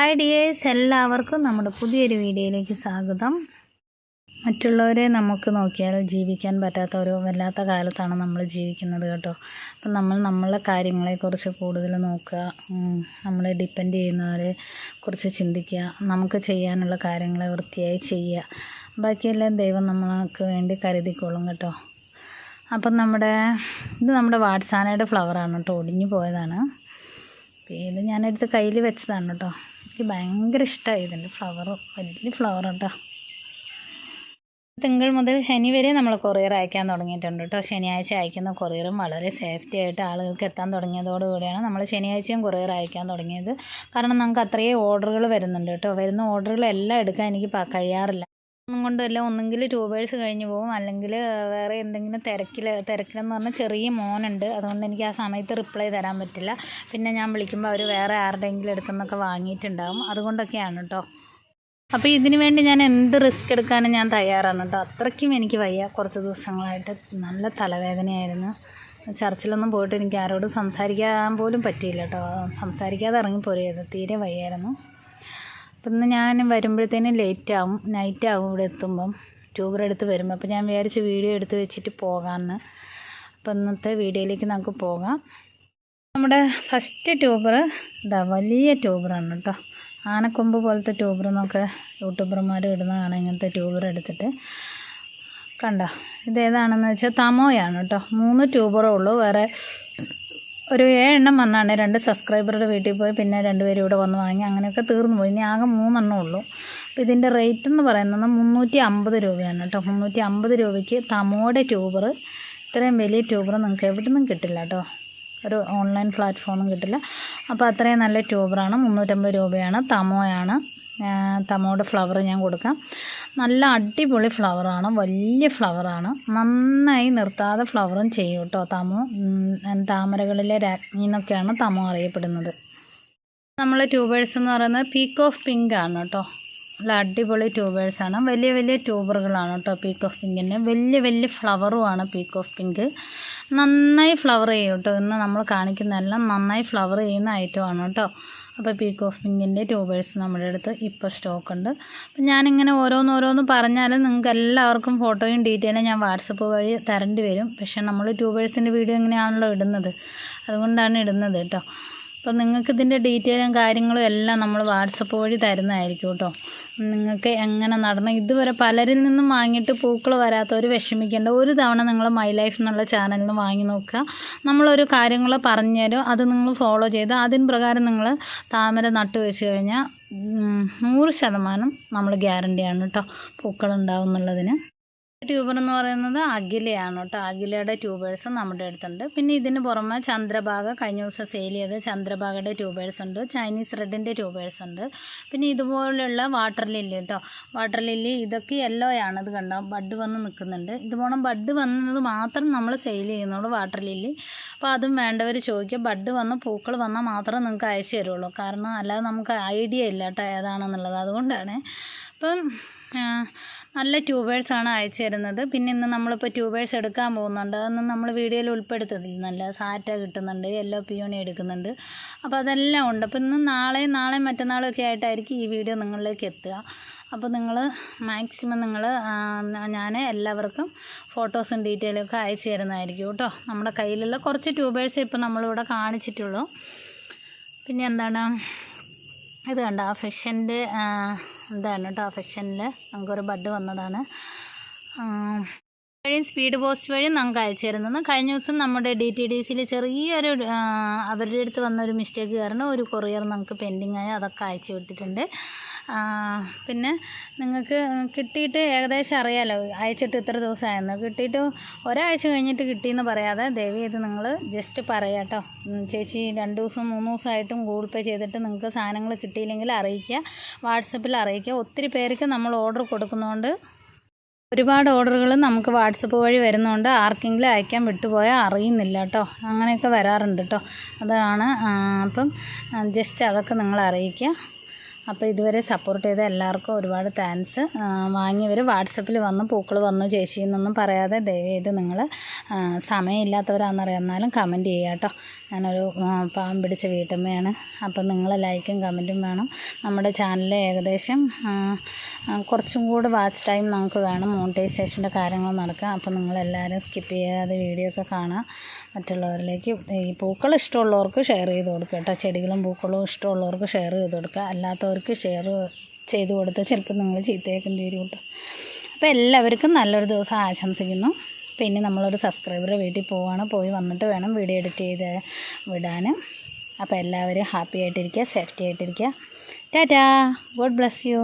Hi dears എല്ലാവർക്കും നമ്മുടെ പുതിയൊരു വീഡിയോയിലേക്ക് സ്വാഗതം. മറ്റുള്ളവരെ നമുക്ക് നോക്കിയാൽ ജീവിക്കാൻ പറ്റാത്ത ഒരു വല്ലാത്ത കാലത്താണ് നമ്മൾ ജീവിക്കുന്നത് കേട്ടോ. അപ്പം നമ്മൾ നമ്മളെ കാര്യങ്ങളെക്കുറിച്ച് കൂടുതൽ നോക്കുക നമ്മളെ ഡിപ്പെൻഡ് ചെയ്യുന്നവരെ കുറിച്ച് ചിന്തിക്കുക നമുക്ക് ചെയ്യാനുള്ള കാര്യങ്ങളെ വൃത്തിയായി ചെയ്യുക. ബാക്കിയെല്ലാം ദൈവം നമ്മൾക്ക് വേണ്ടി കരുതിക്കോളും കേട്ടോ. അപ്പം നമ്മുടെ ഇത് നമ്മുടെ വാട്സാനയുടെ ഫ്ലവറാണ് കേട്ടോ. ഒടിഞ്ഞു പോയതാണ്. ഇത് ഞാനെടുത്ത് കയ്യിൽ വെച്ചതാണ് കേട്ടോ. എനിക്ക് ഭയങ്കര ഇഷ്ടമായി ഇതിന്റെ ഫ്ലവർ വലിയ ഫ്ലവർ തിങ്കൾ മുതൽ ശനി വരെ നമ്മൾ കൊറിയർ അയക്കാൻ തുടങ്ങിയിട്ടുണ്ട് കേട്ടോ ശനിയാഴ്ച അയക്കുന്ന കൊറിയറും വളരെ സേഫ്റ്റി ആയിട്ട് ആളുകൾക്ക് എത്താൻ തുടങ്ങിയതോടുകൂടിയാണ് നമ്മൾ ശനിയാഴ്ചയും കൊറിയർ അയക്കാൻ തുടങ്ങിയത്. കാരണം നമുക്ക് അത്രയും ഓർഡറുകൾ വരുന്നുണ്ട് കേട്ടോ വരുന്ന ഓർഡറുകളെല്ലാം എടുക്കാൻ എനിക്ക് കഴിയാറില്ല. ഒന്നും കൊണ്ടല്ല ഒന്നെങ്കിൽ ട്യൂബേഴ്സ് കഴിഞ്ഞ് പോകും അല്ലെങ്കിൽ വേറെ എന്തെങ്കിലും തിരക്കിൽ തിരക്കിലെന്ന് പറഞ്ഞാൽ ചെറിയ മോനുണ്ട്. അതുകൊണ്ട് എനിക്ക് ആ സമയത്ത് റിപ്ലൈ തരാൻ പറ്റില്ല. പിന്നെ ഞാൻ വിളിക്കുമ്പോൾ അവർ വേറെ ആരുടെയെങ്കിലും അടുത്തുനിന്നൊക്കെ വാങ്ങിയിട്ടുണ്ടാകും അതുകൊണ്ടൊക്കെയാണ് കേട്ടോ അപ്പോൾ ഇതിനു വേണ്ടി ഞാൻ എന്ത് റിസ്ക് എടുക്കാനും ഞാൻ തയ്യാറാണ് കേട്ടോ അത്രയ്ക്കും എനിക്ക് വയ്യ. കുറച്ച് ദിവസങ്ങളായിട്ട് നല്ല തലവേദനയായിരുന്നു. ചർച്ചിലൊന്നും പോയിട്ട് എനിക്ക് ആരോടും സംസാരിക്കാൻ പോലും പറ്റിയില്ല കേട്ടോ സംസാരിക്കാതെ ഇറങ്ങിപ്പോരുന്നു തീരെ വയ്യായിരുന്നു. അപ്പം ഇന്ന് ഞാൻ വരുമ്പോഴത്തേനും ലേറ്റ് ആവും. നൈറ്റ് ആവും ഇവിടെ എത്തുമ്പം. ട്യൂബർ എടുത്ത് വരുമ്പോൾ അപ്പോൾ ഞാൻ വിചാരിച്ച് വീഡിയോ എടുത്ത് വെച്ചിട്ട് പോകാമെന്ന് അപ്പം ഇന്നത്തെ വീഡിയോയിലേക്ക് നമുക്ക് പോകാം. നമ്മുടെ ഫസ്റ്റ് ട്യൂബർ ഇതാ വലിയ ട്യൂബറാണ് കേട്ടോ ആനക്കൊമ്പ് പോലത്തെ ട്യൂബർ എന്നൊക്കെ യൂട്യൂബർമാർ ഇടുന്നതാണ് ഇങ്ങനത്തെ ട്യൂബർ എടുത്തിട്ട്. കണ്ട? ഇതേതാണെന്ന് വെച്ചാൽ തമോയാണ് കേട്ടോ മൂന്ന് ട്യൂബറേ ഉള്ളൂ. വേറെ ഒരു ഏഴെണ്ണം വന്നാണ്. രണ്ട് സബ്സ്ക്രൈബറുടെ വീട്ടിൽ പോയി പിന്നെ രണ്ടുപേരും ഇവിടെ വന്ന് വാങ്ങി. അങ്ങനെയൊക്കെ തീർന്നു പോയി. ഇനി ആകെ മൂന്നെണ്ണം ഉള്ളൂ. അപ്പോൾ ഇതിന്റെ റേറ്റ് എന്ന് പറയുന്നത് മുന്നൂറ്റി അമ്പത് രൂപയാണ് കേട്ടോ. മുന്നൂറ്റി അമ്പത് രൂപയ്ക്ക് തമോടെ ട്യൂബർ ഇത്രയും വലിയ ട്യൂബർ നിങ്ങൾക്ക് എവിടെ നിന്നും കിട്ടില്ല കേട്ടോ. ഒരു ഓൺലൈൻ പ്ലാറ്റ്ഫോമും കിട്ടില്ല. അപ്പോൾ അത്രയും നല്ല ട്യൂബറാണ് മുന്നൂറ്റമ്പത് രൂപയാണ്. തമോയാണ്. ആ, തമോയുടെ ഫ്ലവർ ഞാൻ കൊടുക്കാം. നല്ല അടിപൊളി ഫ്ലവറാണ് വലിയ ഫ്ലവറാണ് നന്നായി നിർത്താതെ ഫ്ലവറും ചെയ്യും കേട്ടോ തമോ. താമരകളിലെ രാജ്ഞി എന്നൊക്കെയാണ് തമോ അറിയപ്പെടുന്നത്. നമ്മൾ ട്യൂബേഴ്സ് എന്ന് പറയുന്നത് പീക്ക് ഓഫ് പിങ്ക് ആണ് കേട്ടോ നല്ല അടിപൊളി ട്യൂബേഴ്സാണ് വലിയ വലിയ ട്യൂബറുകളാണ് കേട്ടോ പീക്ക് ഓഫ് പിങ്കിന്റെ വലിയ വലിയ ഫ്ലവറുമാണ് പീക്ക് ഓഫ് പിങ്ക് നന്നായി ഫ്ലവർ ചെയ്യും കേട്ടോ ഇന്ന് നമ്മൾ കാണിക്കുന്നതെല്ലാം നന്നായി ഫ്ലവർ ചെയ്യുന്ന ഐറ്റമാണ് കേട്ടോ അപ്പോൾ പീക്ക് ഓഫ് പിങ്കിന്റെ ട്യൂബേഴ്സ് നമ്മുടെ അടുത്ത് ഇപ്പോൾ സ്റ്റോക്ക് ഉണ്ട്. അപ്പം ഞാനിങ്ങനെ ഓരോന്ന് ഓരോന്ന് പറഞ്ഞാലും നിങ്ങൾക്ക് എല്ലാവർക്കും ഫോട്ടോയും ഡീറ്റെയിലും ഞാൻ വാട്സപ്പ് വഴി തരേണ്ടി വരും. പക്ഷേ നമ്മൾ ട്യൂബേഴ്സിന്റെ വീഡിയോ ഇങ്ങനെയാണല്ലോ ഇടുന്നത്. അതുകൊണ്ടാണ് ഇടുന്നത് കേട്ടോ. അപ്പോൾ നിങ്ങൾക്ക് ഇതിന്റെ ഡീറ്റെയിലും കാര്യങ്ങളും എല്ലാം നമ്മൾ വാട്സപ്പ് വഴി തരുന്നതായിരിക്കും കേട്ടോ. നിങ്ങൾക്ക് എങ്ങനെ നടണം? ഇതുവരെ പലരിൽ നിന്നും വാങ്ങിയിട്ട് പൂക്കൾ വരാത്തവർ വിഷമിക്കേണ്ട. ഒരു തവണ നിങ്ങൾ മൈ ലൈഫ് എന്നുള്ള ചാനലിൽ വാങ്ങി നോക്കുക. നമ്മളൊരു കാര്യങ്ങൾ പറഞ്ഞു തരും. അത് നിങ്ങൾ ഫോളോ ചെയ്ത് അതിന് പ്രകാരം നിങ്ങൾ താമര നട്ടു വെച്ച് കഴിഞ്ഞാൽ നൂറ് ശതമാനം നമ്മൾ ഗ്യാരണ്ടിയാണ് കേട്ടോ പൂക്കൾ ഉണ്ടാവും എന്നുള്ളതിന് ട്യൂബർ എന്ന് പറയുന്നത് അഖിലയാണ് കേട്ടോ. അഖിലയുടെ ട്യൂബേഴ്സ് നമ്മുടെ അടുത്തുണ്ട്. പിന്നെ ഇതിന് പുറമെ ചന്ദ്രഭാഗ കഴിഞ്ഞ ദിവസം സെയിൽ ചെയ്ത് ചന്ദ്രഭാഗയുടെ ട്യൂബേഴ്സ് ഉണ്ട്. ചൈനീസ് റെഡിന്റെ ട്യൂബേഴ്സ് ഉണ്ട്. പിന്നെ ഇതുപോലുള്ള വാട്ടർ ലില്ലി കേട്ടോ വാട്ടർ ലില്ലി ഇതൊക്കെ യെല്ലോ ആണ്. ഇത് കണ്ടോ? ബഡ് വന്ന് നിൽക്കുന്നുണ്ട്. ഇതുപോലെ ബഡ് വന്നത് മാത്രം നമ്മൾ സെയിൽ ചെയ്യുന്നുള്ളൂ വാട്ടർ ലില്ലി അപ്പോൾ അതും വേണ്ടവർ ചോദിക്കുക ബഡ് വന്ന് പൂക്കൾ വന്നാൽ മാത്രം നിങ്ങൾക്ക് അയച്ചു തരുള്ളൂ കാരണം അല്ലാതെ നമുക്ക് ഐഡിയ ഇല്ല കേട്ടോ ഏതാണെന്നുള്ളത്. അതുകൊണ്ടാണ്. അപ്പം നല്ല ട്യൂബേഴ്സാണ് അയച്ചു തരുന്നത്. പിന്നെ ഇന്ന് നമ്മളിപ്പോൾ ട്യൂബേഴ്സ് എടുക്കാൻ പോകുന്നുണ്ട്. അതൊന്നും നമ്മൾ വീഡിയോയിൽ ഉൾപ്പെടുത്തത്തില്ല നല്ല സാറ്റ കിട്ടുന്നുണ്ട് യെല്ലോ പിയോണി എടുക്കുന്നുണ്ട്. അപ്പോൾ അതെല്ലാം ഉണ്ട്. അപ്പോൾ ഇന്ന് നാളെ നാളെ മറ്റന്നാളും ഒക്കെ ആയിട്ടായിരിക്കും ഈ വീഡിയോ നിങ്ങളിലേക്ക് എത്തുക. അപ്പോൾ നിങ്ങൾ മാക്സിമം നിങ്ങൾ ഞാൻ എല്ലാവർക്കും ഫോട്ടോസും ഡീറ്റെയിലും ഒക്കെ അയച്ചു തരുന്നതായിരിക്കും കേട്ടോ. നമ്മുടെ കയ്യിലുള്ള കുറച്ച് ട്യൂബേഴ്സ് ഇപ്പോൾ നമ്മളിവിടെ കാണിച്ചിട്ടുള്ളൂ. പിന്നെ എന്താണ്? ഇത് കണ്ട? ആ ഫിഷന്റെ ഇതാണ് കേട്ടോ അഫക്ഷനിൽ നമുക്കൊരു ബഡ് വന്നതാണ്. വഴിയും സ്പീഡ് പോസ്റ്റ് വഴിയും നമുക്ക് അയച്ചു തരുന്നത്. കഴിഞ്ഞ ദിവസം നമ്മുടെ ഡി ടി ഡി സിയിൽ ചെറിയൊരു അവരുടെ അടുത്ത് വന്ന ഒരു മിസ്റ്റേക്ക് കാരണം ഒരു കൊറിയർ നമുക്ക് പെൻഡിങ് ആയി അതൊക്കെ അയച്ചു വിട്ടിട്ടുണ്ട്. പിന്നെ നിങ്ങൾക്ക് കിട്ടിയിട്ട് ഏകദേശം അറിയാലോ അയച്ചിട്ട് ഇത്ര ദിവസമായിരുന്നു കിട്ടിയിട്ട് ഒരാഴ്ച കഴിഞ്ഞിട്ട് കിട്ടിയെന്ന് പറയാതെ ദയവ് ചെയ്ത് നിങ്ങൾ ജസ്റ്റ് പറയാം കേട്ടോ ചേച്ചി രണ്ട് ദിവസം മൂന്ന് ദിവസമായിട്ടും ഗൂഗിൾ പേ ചെയ്തിട്ട് നിങ്ങൾക്ക് സാധനങ്ങൾ കിട്ടിയില്ലെങ്കിൽ അറിയിക്കുക വാട്സപ്പിൽ അറിയിക്കുക. ഒത്തിരി പേർക്ക് നമ്മൾ ഓർഡർ കൊടുക്കുന്നതുകൊണ്ട് ഒരുപാട് ഓർഡറുകൾ നമുക്ക് വാട്സപ്പ് വഴി വരുന്നതുകൊണ്ട് ആർക്കെങ്കിലും അയക്കാൻ വിട്ടുപോയാൽ അറിയുന്നില്ല കേട്ടോ അങ്ങനെയൊക്കെ വരാറുണ്ട് കേട്ടോ അതാണ് അപ്പം ജസ്റ്റ് അതൊക്കെ നിങ്ങൾ അറിയിക്കുക. അപ്പോൾ ഇതുവരെ സപ്പോർട്ട് ചെയ്ത എല്ലാവർക്കും ഒരുപാട് താങ്ക്സ് വാങ്ങിയവർ വാട്സപ്പിൽ വന്ന് പൂക്കൾ വന്നു ചേച്ചി പറയാതെ ദയവ് ചെയ്ത് നിങ്ങൾ സമയമില്ലാത്തവരാണെന്നറിയാം എന്നാലും കമന്റ് ചെയ്യാം കേട്ടോ ഞാനൊരു പാവം പിടിച്ച വീട്ടമ്മയാണ്. അപ്പം നിങ്ങൾ ലൈക്കും കമന്റും വേണം. നമ്മുടെ ചാനലിൽ ഏകദേശം കുറച്ചും കൂടി വാച്ച് ടൈം നമുക്ക് വേണം മോണിറ്റൈസേഷന്റെ കാര്യങ്ങൾ നടക്കാം അപ്പം നിങ്ങളെല്ലാവരും സ്കിപ്പ് ചെയ്യാതെ വീഡിയോ ഒക്കെ കാണാം. മറ്റുള്ളവരിലേക്ക് ഈ പൂക്കൾ ഇഷ്ടമുള്ളവർക്ക് ഷെയർ ചെയ്ത് കൊടുക്കുക കേട്ടോ. ചെടികളും പൂക്കളും ഇഷ്ടമുള്ളവർക്ക് ഷെയർ ചെയ്ത് കൊടുക്കുക. അല്ലാത്തവർക്ക് ഷെയർ ചെയ്ത് കൊടുത്താൽ ചിലപ്പോൾ നിങ്ങൾ ചീത്തയൊക്കെ വരും കേട്ടോ. അപ്പോൾ എല്ലാവർക്കും നല്ലൊരു ദിവസം ആശംസിക്കുന്നു. പിന്നെ നമ്മളൊരു സബ്സ്ക്രൈബർ വീട്ടിൽ പോവാണ്. പോയി വന്നിട്ട് വേണം വീഡിയോ എഡിറ്റ് ചെയ്ത് വിടാൻ അപ്പോൾ എല്ലാവരും ഹാപ്പി ആയിട്ടിരിക്കുക സേഫ്റ്റി ആയിട്ടിരിക്കുക. ടാറ്റാ. God bless you